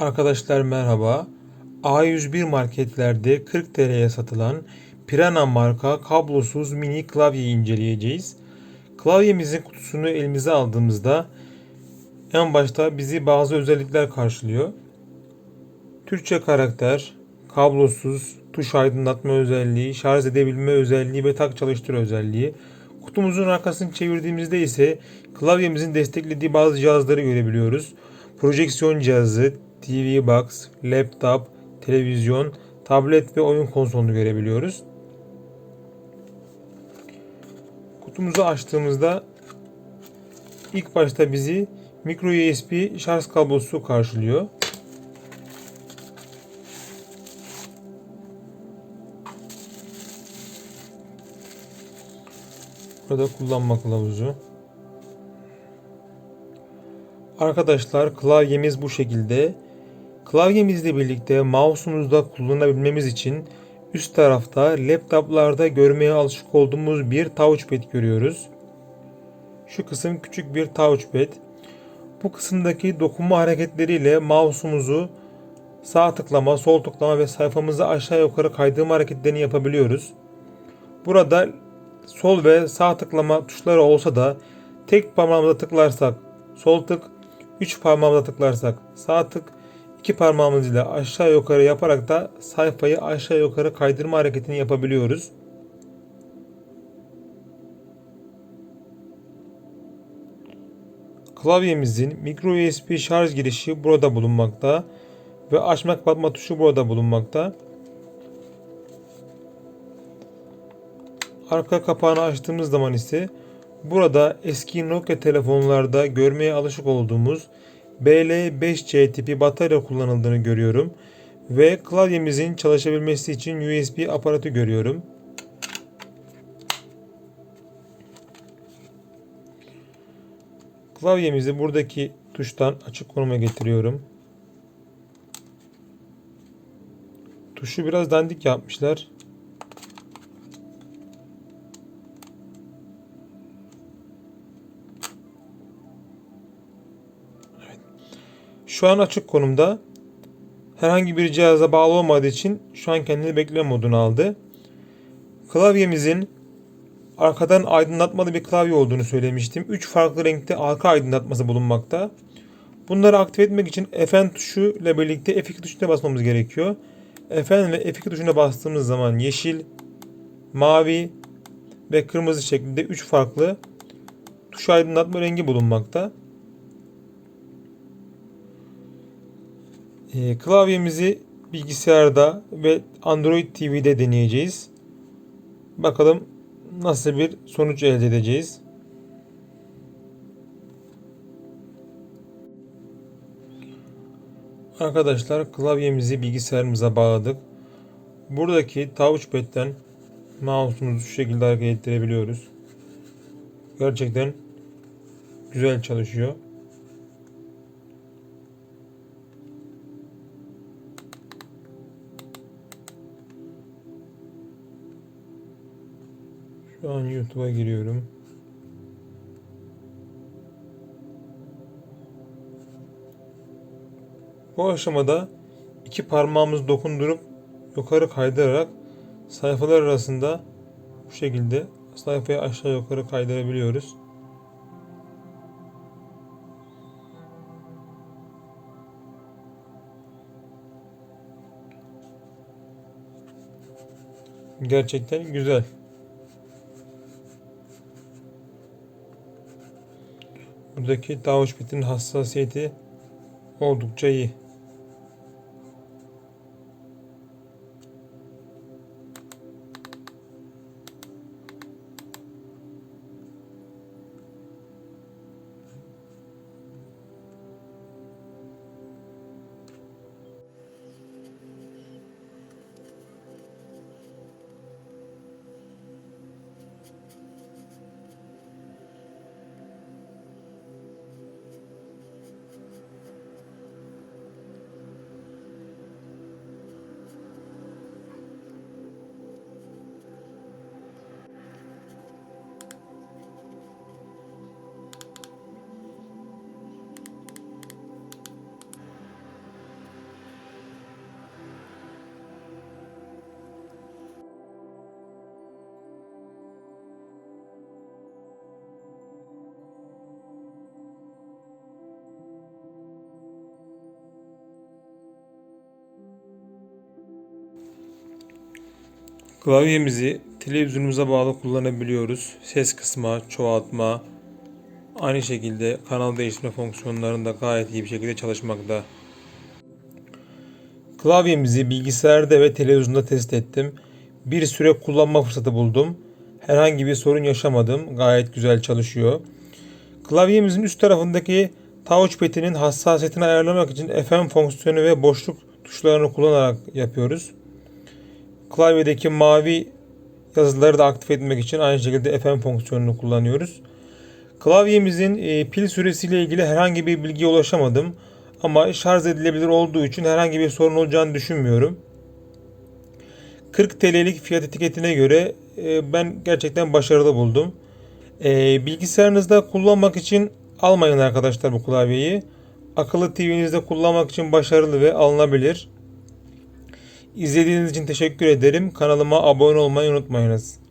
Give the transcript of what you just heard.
Arkadaşlar merhaba. A101 marketlerde 40 TL'ye satılan Pirana marka kablosuz mini klavyeyi inceleyeceğiz. Klavyemizin kutusunu elimize aldığımızda en başta bizi bazı özellikler karşılıyor. Türkçe karakter, kablosuz, tuş aydınlatma özelliği, şarj edebilme özelliği ve tak çalıştır özelliği. Kutumuzun arkasını çevirdiğimizde ise klavyemizin desteklediği bazı cihazları görebiliyoruz. Projeksiyon cihazı, TV box, laptop, televizyon, tablet ve oyun konsolunu görebiliyoruz. Kutumuzu açtığımızda ilk başta bizi micro USB şarj kablosu karşılıyor. Burada kullanma kılavuzu. Arkadaşlar klavyemiz bu şekilde. Klavyemizle birlikte mouse'umuzda kullanabilmemiz için üst tarafta laptoplarda görmeye alışık olduğumuz bir touchpad görüyoruz. Şu kısım küçük bir touchpad. Bu kısımdaki dokunma hareketleriyle mouse'umuzu sağ tıklama, sol tıklama ve sayfamızı aşağı yukarı kaydırma hareketlerini yapabiliyoruz. Burada sol ve sağ tıklama tuşları olsa da tek parmağımıza tıklarsak sol tık, üç parmağımıza tıklarsak sağ tık, iki parmağımız ile aşağı yukarı yaparak da sayfayı aşağı yukarı kaydırma hareketini yapabiliyoruz. Klavyemizin micro USB şarj girişi burada bulunmakta ve açma kapatma tuşu burada bulunmakta. Arka kapağını açtığımız zaman ise burada eski Nokia telefonlarda görmeye alışık olduğumuz BL5C tipi batarya kullanıldığını görüyorum. Ve klavyemizin çalışabilmesi için USB aparatı görüyorum. Klavyemizi buradaki tuştan açık konuma getiriyorum. Tuşu biraz dandik yapmışlar. Şu an açık konumda. Herhangi bir cihaza bağlı olmadığı için şu an kendini bekleme moduna aldı. Klavyemizin arkadan aydınlatmalı bir klavye olduğunu söylemiştim. 3 farklı renkte arka aydınlatması bulunmakta. Bunları aktif etmek için Fn tuşu ile birlikte F2 tuşuna basmamız gerekiyor. Fn ve F2 tuşuna bastığımız zaman yeşil, mavi ve kırmızı şeklinde 3 farklı tuş aydınlatma rengi bulunmakta. Ee, klavyemizi bilgisayarda ve Android TV'de deneyeceğiz. Bakalım nasıl bir sonuç elde edeceğiz. Arkadaşlar klavyemizi bilgisayarımıza bağladık. Buradaki touchpad'den mouse'umuzu şu şekilde hareket ettirebiliyoruz. Gerçekten güzel çalışıyor. Şu an YouTube'a giriyorum. Bu aşamada iki parmağımızı dokundurup yukarı kaydırarak sayfalar arasında bu şekilde sayfayı aşağı yukarı kaydırabiliyoruz. Gerçekten güzel. Buradaki touchpad'in hassasiyeti oldukça iyi. Klavyemizi televizyonumuza bağlı kullanabiliyoruz. Ses kısma, çoğaltma, aynı şekilde kanal değiştirme fonksiyonlarında gayet iyi bir şekilde çalışmakta. Klavyemizi bilgisayarda ve televizyonda test ettim. Bir süre kullanma fırsatı buldum. Herhangi bir sorun yaşamadım. Gayet güzel çalışıyor. Klavyemizin üst tarafındaki touchpad'inin hassasiyetini ayarlamak için FM fonksiyonu ve boşluk tuşlarını kullanarak yapıyoruz. Klavyedeki mavi yazıları da aktif etmek için aynı şekilde FM fonksiyonunu kullanıyoruz. Klavyemizin e, pil süresiyle ilgili herhangi bir bilgiye ulaşamadım. Ama şarj edilebilir olduğu için herhangi bir sorun olacağını düşünmüyorum. 40 TL'lik fiyat etiketine göre e, ben gerçekten başarılı buldum. E, bilgisayarınızda kullanmak için almayın arkadaşlar bu klavyeyi. Akıllı TV'nizde kullanmak için başarılı ve alınabilir. İzlediğiniz için teşekkür ederim. Kanalıma abone olmayı unutmayınız.